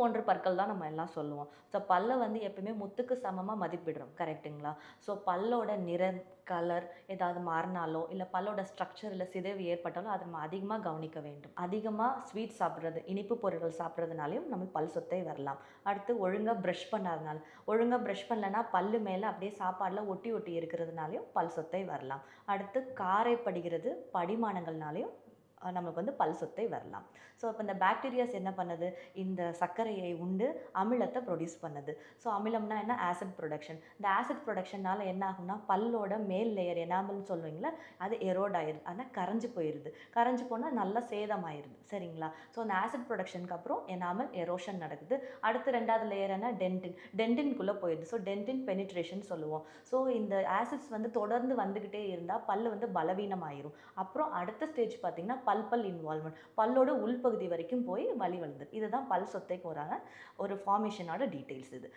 போன்ற பற்கள் தான் நம்ம எல்லாம் சொல்லுவோம். ஸோ பல்லை வந்து எப்பயுமே முத்துக்கு சமமாக மதிப்பிடுறோம். கரெக்ட்டுங்களா ஸோ பல்லோட நிறம் கலர் ஏதாவது மாறினாலோ இல்லை பல்லோட ஸ்ட்ரக்சரில் சிதைவு ஏற்பட்டாலோ அதை நம்ம அதிகமாக கவனிக்க வேண்டும். அதிகமாக ஸ்வீட் சாப்பிட்றது இனிப்பு பொருட்கள் சாப்பிட்றதுனாலையும் நம்ம பல் சொத்தை வரலாம். அடுத்து ஒழுங்காக ப்ரஷ் பண்ணாதனால. ஒழுங்காக ப்ரஷ் பண்ணலன்னா பல்லு மேலே அப்படியே சாப்பாடில் ஒட்டி ஒட்டி இருக்கிறதுனாலையும் பல் சொத்தை வரலாம். அடுத்து காரை படிகிறது படிமானங்கள்னாலையும் நம்மளுக்கு நமக்கு வந்து பல் சொத்தை வரலாம். ஸோ இப்போ இந்த பாக்டீரியாஸ் என்ன பண்ணுது? இந்த சர்க்கரையை உண்டு அமிலத்தை ப்ரொடியூஸ் பண்ணுது. ஸோ அமிலம்னா என்ன? ஆசிட் ப்ரொடக்ஷன் இந்த ஆசிட் ப்ரொடக்ஷனால என்ன ஆகும்னா பல்லோட மேல் லேயர் எனாமல்னு சொல்லுவீங்களா அது எரோட் ஆயிடுது ஆனால் கரைஞ்சி போயிடுது கரைஞ்சி போனால் நல்லா சேதம் ஆயிடுது சரிங்களா? ஸோ அந்த ஆசிட் ப்ரொடக்ஷனுக்கு அப்புறம் எனாமல் எரோஷன் நடக்குது. அடுத்து ரெண்டாவது லேயர் என்ன? டென்டின் டென்டின்குள்ளே போயிடுது ஸோ டென்டின் பெனிட்ரேஷன் சொல்லுவோம். ஸோ இந்த ஆசிட்ஸ் வந்து தொடர்ந்து வந்துக்கிட்டே இருந்தால் பல் வந்து பலவீனமாயிரும். அப்புறம் அடுத்த ஸ்டேஜ் பார்த்தீங்கன்னா பல் பல் இன்வால்மெண்ட் பல்லோட உள்பகுதி வரைக்கும் போய் வலி வருது இதுதான் பல் சொத்தைக்கு வராங்க ஒரு ஃபார்மேஷனோட டீட்டெயில்ஸ் இது.